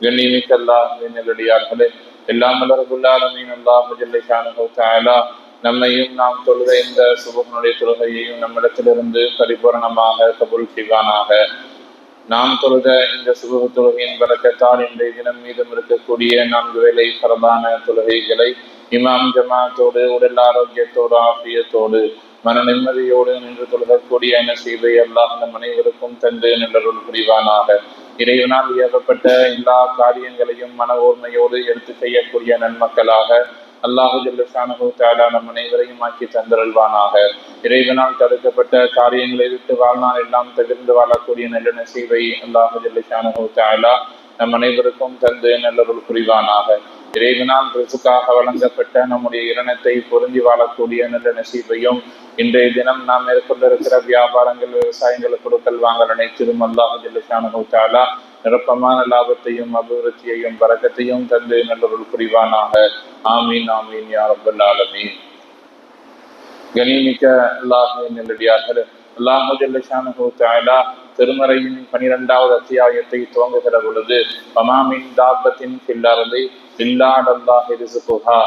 கண்ணியமிக்க அல்லாஹின் நெல்லடியார்களே எல்லாம் மலர்புல்லாலமீன் அல்லாஹு ஜல்லிஷானு தாயலா நம்மையும் நாம் தொழுத இந்த சுபகனுடைய தொழுகையையும் நம்மிடத்திலிருந்து பரிபூரணமாக கபுல் செய்வானாக. நாம் தொழுத இந்த சுபக தொழுகையின் பலக்கத்தால் இன்றைய தினம் மீதும் இருக்கக்கூடிய நான்கு வேலை பரதான தொழுகைகளை இமாம் ஜமாத்தோடு உடல் ஆரோக்கியத்தோடு ஆபியத்தோடு மன நிம்மதியோடு நின்று தொழுகக்கூடிய என்ன செய்தை எல்லாம் நம் அனைவருக்கும் தந்து நின்றருள் புரிவானாக. இறைவனால் ஏகப்பட்ட எல்லா காரியங்களையும் மன ஓர்மையோடு எடுத்து செய்யக்கூடிய நன்மக்களாக அல்லாஹு ஜல்லுஷானு தாலா நம் அனைவரையும் ஆக்கி தந்தருள்வானாக. இறைவனால் தடுக்கப்பட்ட காரியங்களை விட்டு வாழ்நாள் எல்லாம் தவிர்ந்து வாழக்கூடிய நல்ல நசீவை அல்லாஹு ஜல்லுஷானு தாலா நம் அனைவருக்கும் தந்து நல்லருள் புரிவானாக. இறைவனால் ரிசுக்காக வழங்கப்பட்ட நம்முடைய இரணத்தை பொருந்தி வாழக்கூடிய நல்ல நசீபையும் இன்றைய தினம் நாம் மேற்கொண்டிருக்கிற வியாபாரங்கள் விவசாயங்கள் கொடுக்கல் வாங்கல் அனைத்திலும் அல்லாஹாலா நிரப்பமான லாபத்தையும் அபிவிருத்தியையும் வரக்கத்தையும் தந்து நல்லொருள் புரிவானாக. ஆமீன் ஆமீன் யாரும் ஆலமீன். கனிமிக்க அல்லாஹின் நல்லடியார்கள் அல்லாஹு திருமறையின் பனிரெண்டாவது அத்தியாயத்தை துவங்குகிற பொழுது பமாமின் தாபத்தின் ஃபில்லர்லி இல்லாடல்லாஹி ரிசுகுஹா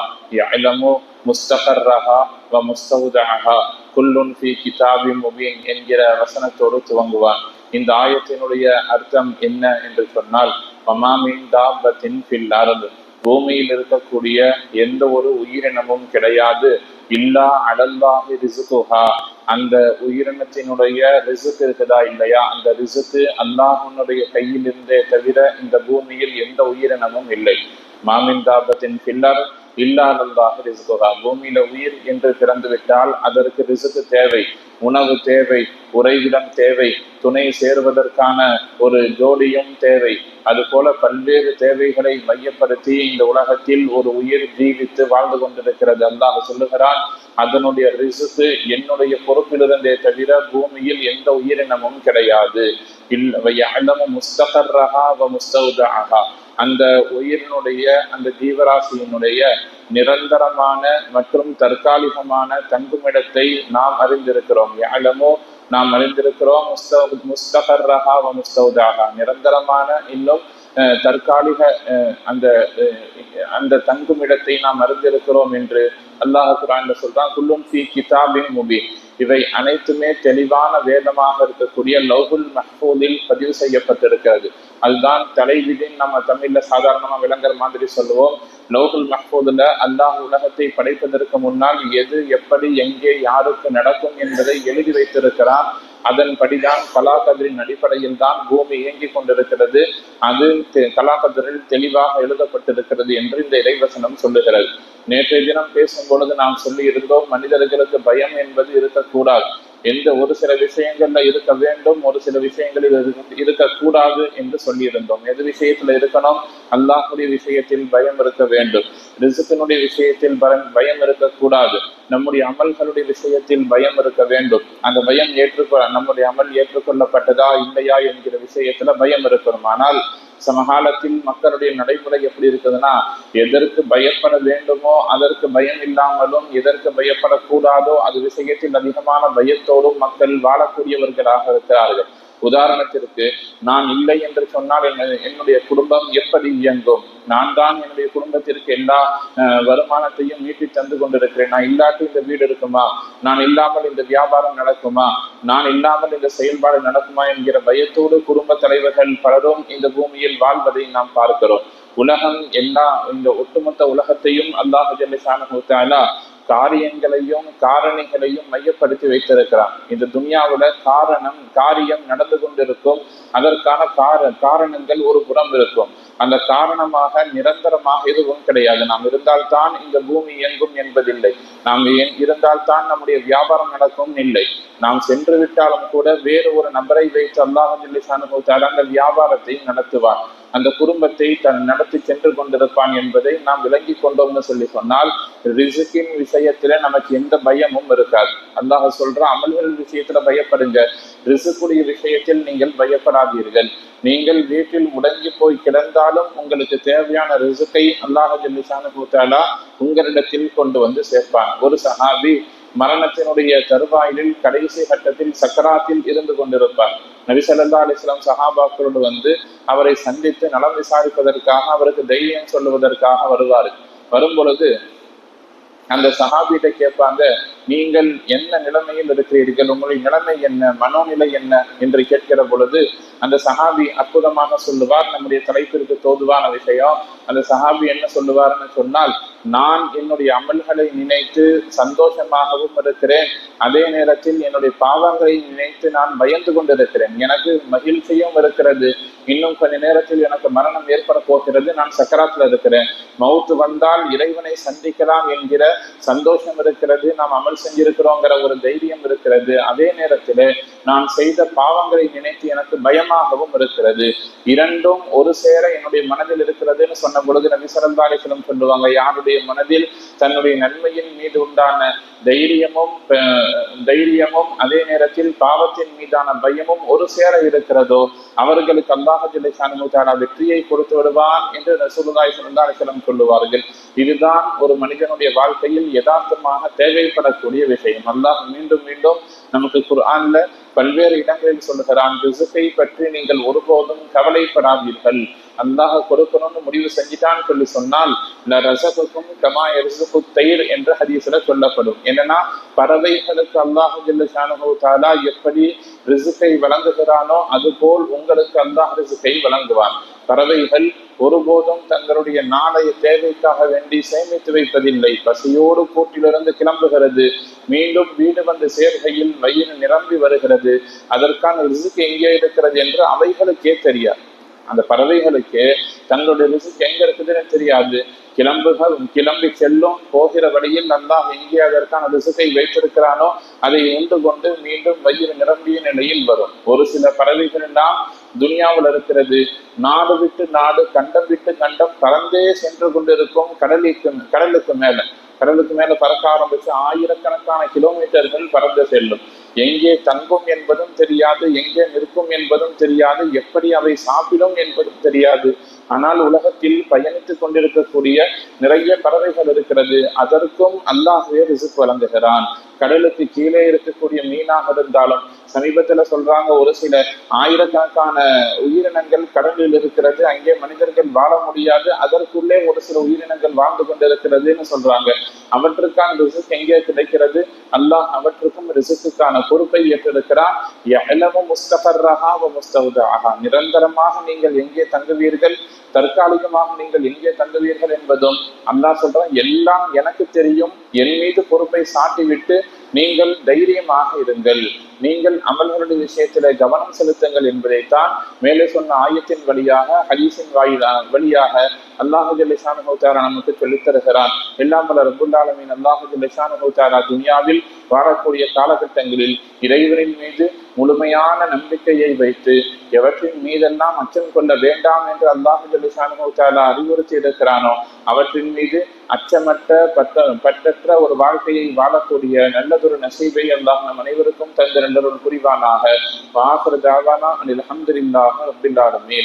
முஸ்தகர்ரஹா வ முஸ்தவுதஹா குல்லுன் ஃபி கிதாபி முபீன் என்கிற வசனத்தோடு துவங்குவான். இந்த ஆயத்தினுடைய அர்த்தம் என்ன என்று சொன்னால் பமாமின் தாபத்தின் ஃபில்லர்லி பூமியில் இருக்கக்கூடிய எந்த ஒரு உயிரினமும் கிடையாது. இல்லா அடல்லாஹி ரிசுகுஹா அந்த உயிரினத்தினுடைய ரிசுக்கு இருக்குதா இல்லையா? அந்த ரிசுக்கு அல்லாஹனுடைய கையில் இருந்தே தவிர இந்த பூமியில் எந்த உயிரினமும் இல்லை. மாமின் தாபத்தின் பில்லர் இல்லாதல்லாக ரிசுகுஹா பூமியில உயிர் என்று பிறந்துவிட்டால் அதற்கு ரிசுக்கு தேவை உணவு தேவை உறைவிடம் தேவை துணை சேருவதற்கான ஒரு ஜோடியும் தேவை. அதுபோல பல்வேறு தேவைகளை மையப்படுத்தி இந்த உலகத்தில் ஒரு உயிர் ஜீவித்து வாழ்ந்து கொண்டிருக்கிறது. அல்லாஹ் சொல்லுகிறான் அதனுடைய ரிசுக்கு என்னுடைய பொறுப்பிலிருந்தே தவிர பூமியில் எந்த உயிரினமும் கிடையாது. இல்லமும் முஸ்தகர்ரஹா வ முஸ்தவுதஹா அந்த உயிரினுடைய அந்த ஜீவராசியினுடைய நிரந்தரமான மற்றும் தற்காலிகமான தங்குமிடத்தை நாம் அறிந்திருக்கிறோம். யாழமோ நாம் அறிந்திருக்கிறோம் முஸ்த முஸ்தகர்ரஹா வ நிரந்தரமான இன்னும் தற்காலிக அந்த அந்த தங்கும் இடத்தை நாம் அறிந்திருக்கிறோம் என்று அல்லாஹ் குரான் சொல்றான். குல்லும் ஃபி கிதாபின் முபி இவை அனைத்துமே தெளிவான வேதமாக இருக்கக்கூடிய லவ்ஹுல் மஹ்பூலில் பதிவு செய்யப்பட்டிருக்கிறது. அதுதான் தலைவிதின் நம்ம தமிழ்ல சாதாரணமா விளங்குற மாதிரி சொல்லுவோம். லோகுல் மஹ்பூதுல அல்லாஹ் உலகத்தை படைப்பதற்கு முன்னால் எது எப்படி எங்கே யாருக்கு நடக்கும் என்பதை எழுதி வைத்திருக்கிறான். அதன்படிதான் கலாகதிரின் அடிப்படையில் தான் பூமி இயங்கிக் கொண்டிருக்கிறது. அது கலாகதிரில் தெளிவாக எழுதப்பட்டிருக்கிறது என்று இந்த இறைவசனம் சொல்லுகிறது. நேற்றைய தினம் பேசும் பொழுது நாம் சொல்லி இருந்தோம் மனிதர்களுக்கு பயம் என்பது இருக்கக்கூடாது. எந்த ஒரு சில விஷயங்கள்ல இருக்க வேண்டும் ஒரு சில விஷயங்களில் இருக்கக்கூடாது என்று சொல்லியிருந்தோம். எது விஷயத்துல இருக்கணும்? அல்லாஹுடைய விஷயத்தில் பயம் இருக்க வேண்டும். ரிசுக்கினுடைய விஷயத்தில் பயம் பயம் இருக்கக்கூடாது. நம்முடைய அமல்களுடைய விஷயத்தில் பயம் இருக்க வேண்டும். அந்த பயம் ஏற்றுக்கொள்ள நம்முடைய அமல் ஏற்றுக்கொள்ளப்பட்டதா இல்லையா என்கிற விஷயத்துல பயம் இருக்கணும். ஆனால் சமகாலத்தில் மக்களுடைய நடைமுறை எப்படி இருக்குதுன்னா எதற்கு பயப்பட வேண்டுமோ அதற்கு பயம் இல்லாமலும் எதற்கு பயப்படக்கூடாதோ அது விஷயத்தில் அதிகமான பயத்தோடும் மக்கள் வாழக்கூடியவர்களாக இருக்கிறார்கள். உதாரணத்திற்கு நான் இல்லை என்று சொன்னால் என்னுடைய குடும்பம் எப்படி இயங்கும்? நான் தான் என்னுடைய குடும்பத்திற்கு எல்லா வருமானத்தையும் மீட்டி தந்து கொண்டிருக்கிறேன். நான் இல்லாட்டி இந்த வீடு இருக்குமா? நான் இல்லாமல் இந்த வியாபாரம் நடக்குமா? நான் இல்லாமல் இந்த செயல்பாடு நடக்குமா? என்கிற பயத்தோடு குடும்ப தலைவர்கள் பலரும் இந்த பூமியில் வாழ்வதை நாம் பார்க்கிறோம். உலகம் எல்லா இந்த ஒட்டுமொத்த உலகத்தையும் அல்லாஹ் ஜல்லிசான காரியங்களையும் காரணிகளையும் மையப்படுத்தி வைத்திருக்கிறான். இந்த துனியாவுல காரணம் காரியம் நடந்து கொண்டிருக்கும். அதற்கான கார காரணங்கள் ஒரு புறம் இருக்கும். அந்த காரணமாக நிரந்தரமாக எதுவும் கிடையாது. நாம் இருந்தால்தான் இந்த பூமி இயங்கும் என்பதில்லை. நாம் இருந்தால்தான் நம்முடைய வியாபாரம் நடக்கும் இல்லை. நாம் சென்று விட்டாலும் கூட வேறு ஒரு நபரை வைத்து அல்லாஹ் அந்த வியாபாரத்தை நடத்துவார் அந்த குடும்பத்தை தன் நடத்தி சென்று கொண்டிருப்பான் என்பதை நாம் விளங்கி கொண்டோம்னு சொல்லி சொன்னால் ரிசுக்கின் விஷயத்துல நமக்கு எந்த பயமும் இருக்காது. அல்லாஹ் சொல்ற அமல்கள் விஷயத்துல பயப்படுங்க. ரிசுக்குடைய விஷயத்தில் நீங்கள் பயப்படாதீர்கள். நீங்கள் வீட்டில் முடங்கி போய் கிடந்தாலும் உங்களுக்கு தேவையான ரிசுக்கை அல்லாஹ் ஜல்லிசானு கூத்தாலா உங்களிடத்தில் கொண்டு வந்து சேர்ப்பான். ஒரு சஹாபி மரணத்தினுடைய தருவாயிலில் கடைசி கட்டத்தில் சக்கராத்தில் இருந்து கொண்டிருப்பார். நபிசல்லா அலிஸ்லாம் சஹாபாக்களோடு வந்து அவரை சந்தித்து நலம் விசாரிப்பதற்காக அவருக்கு தைரியம் சொல்லுவதற்காக வருவார். வரும் பொழுது அந்த சஹாபியிட்ட கேட்பாங்க நீங்கள் என்ன நிலைமையில் இருக்கிறீர்கள்? உங்களுடைய நிலைமை என்ன? மனோநிலை என்ன? என்று கேட்கிற பொழுது அந்த சஹாபி அற்புதமாக சொல்லுவார் நம்முடைய தலைப்பிற்கு தோதுவான விஷயம். அந்த சஹாபி என்ன சொல்லுவார்னு சொன்னால் நான் என்னுடைய அமல்களை நினைத்து சந்தோஷமாகவும் இருக்கிறேன். அதே நேரத்தில் என்னுடைய பாவங்களை நினைத்து நான் பயந்து கொண்டிருக்கிறேன். எனக்கு மகிழ்ச்சியும் இருக்கிறது. இன்னும் கொஞ்ச நேரத்தில் எனக்கு மரணம் ஏற்பட போகிறது. நான் சக்கராத்துல இருக்கிறேன். மவுத்து வந்தால் இறைவனை சந்திக்கலாம் என்கிற சந்தோஷம் இருக்கிறது. நாம் அமல் பாவங்கள் செஞ்சிருக்கிறோங்கிற ஒரு தைரியம் இருக்கிறது. அதே நேரத்தில் நான் செய்த பாவங்களை நினைத்து எனக்கு பயமாகவும் இருக்கிறது. இரண்டும் ஒரு சேர என்னுடைய மனதில் இருக்கிறதுன்னு சொன்ன பொழுது நபி சரந்தாலிசலம் சொல்லுவாங்க யாருடைய மனதில் தன்னுடைய நன்மையின் மீது உண்டான தைரியமும் தைரியமும் அதே நேரத்தில் பாவத்தின் மீதான பயமும் ஒரு சேர இருக்கிறதோ அவர்களுக்கு அல்லாஹ் ஜில்லை வெற்றியை கொடுத்து விடுவான் என்று ரசூலுல்லாய் சரந்தாலிசலம் சொல்லுவார்கள். இதுதான் ஒரு மனிதனுடைய வாழ்க்கையில் யதார்த்தமாக தேவைப்படக்கூடிய விஷயம். அல்லாஹ் மீண்டும் மீண்டும் நமக்கு குர்ஆன்ல பல்வேறு இடங்களில் சொல்லுகிறான் ரிசுக்கை பற்றி நீங்கள் ஒருபோதும் கவலைப்படாதீர்கள். அல்லாஹ் கொடுக்கணும்னு முடிவு செஞ்சிட்டான்னு சொல்லி சொன்னால் ரசகுக்கும் கமா எரிசுக்கு தயிர் என்ற ஹதீஸ்ல சொல்லப்படும். என்னன்னா பறவைகளுக்கு அல்லாஹு ஜில்ல எப்படி ரிசுக்கை வழங்குகிறானோ அதுபோல் உங்களுக்கு அல்லாஹ் ரிசுக்கை வழங்குவான். பறவைகள் ஒருபோதும் தங்களுடைய நாளைய தேவைக்காக வேண்டி சேமித்து வைப்பதில்லை. பசியோடு கூட்டிலிருந்து கிளம்புகிறது. மீண்டும் வீடு வந்து சேர்கையில் வயிறு நிரம்பி வருகிறது. அதற்கான ரிசுக்கு எங்கே இருக்கிறது என்று அவைகளுக்கே தெரியாது. அந்த பறவைகளுக்கு தங்களுடைய ரிசுக்கு எங்க இருக்குதுன்னு தெரியாது. கிளம்புகள் கிளம்பி செல்லும் போகிற வழியில் நல்லா எங்கே அதற்கான ரிசுக்கை வைத்திருக்கிறானோ அதை உண்டு கொண்டு மீண்டும் வயிறு நிரம்பிய நிலையில் வரும். ஒரு சில பறவைகள் எல்லாம் துனியாவில் இருக்கிறது. நாடு விட்டு நாடு கண்டம் விட்டு கண்டம் பறந்தே சென்று கொண்டிருக்கும் கடலுக்கு கடலுக்கு மேல. கடலுக்கு மேல பறக்க ஆரம்பிச்சு ஆயிரக்கணக்கான கிலோமீட்டர்கள் பறந்து செல்லும். எங்கே தங்கும் என்பதும் தெரியாது எங்கே நிற்கும் என்பதும் தெரியாது எப்படி அவை சாப்பிடும் என்பதும் தெரியாது. ஆனால் உலகத்தில் பயணித்துக் கொண்டிருக்கக்கூடிய நிறைய பறவைகள் இருக்கிறது. அதற்கும் அல்லாஹே ரிசுக் வழங்குகிறான். கடலுக்கு கீழே இருக்கக்கூடிய மீனாக இருந்தாலும் சமீபத்துல சொல்றாங்க ஒரு சில ஆயிரக்கணக்கான உயிரினங்கள் கடலில் இருக்கிறது அங்கே மனிதர்கள் வாழ முடியாது அதற்குள்ளே ஒரு சில உயிரினங்கள் வாழ்ந்து கொண்டிருக்கிறதுன்னு சொல்றாங்க. அவற்றுக்கான ரிசுக் எங்கே கிடைக்கிறது? அல்லாஹ் அவற்றுக்கும் ரிசுக்குக்கான பொறுப்பை ஏற்றிருக்கிறான் நிரந்தரமாக நீங்கள் எங்கே தங்குவீர்கள்? தற்காலிகமாக நீங்கள் எங்கே தங்குவீர்கள் என்பதும் அல்லாஹ் சொல்றான். எல்லாம் எனக்கு தெரியும். என் மீது பொறுப்பை சாட்டிவிட்டு நீங்கள் தைரியமாக இருங்கள். நீங்கள் அமல்களுடைய விஷயத்தில கவனம் செலுத்துங்கள் என்பதைத்தான் மேலே சொன்ன ஆயத்தின் வழியாக ஹலீஸின் வாயிலாக வழியாக அல்லாஹு ஜல்லிசான நமக்கு சொல்லித்தருகிறான். எல்லாம் பல ஆலமின். அல்லாஹு துனியாவில் வாழக்கூடிய காலகட்டங்களில் இறைவனின் மீது முழுமையான நம்பிக்கையை வைத்து எவற்றின் மீதெல்லாம் அச்சம் கொள்ள வேண்டாம் என்று அல்லாஹு ஜலிசானுத்தாலா அறிவுறுத்தி இருக்கிறானோ அவற்றின் மீது அச்சமற்ற பட்ட பற்றற்ற ஒரு வாழ்க்கையை வாழக்கூடிய நல்லதொரு நசீபை அல்லாஹ் நம் அனைவருக்கும் தந்த நல்லதொரு புரிவானாக. வாசர் ஜாவானா அனில் அஹமதுல்லாஹ் ரபில்லாலுமே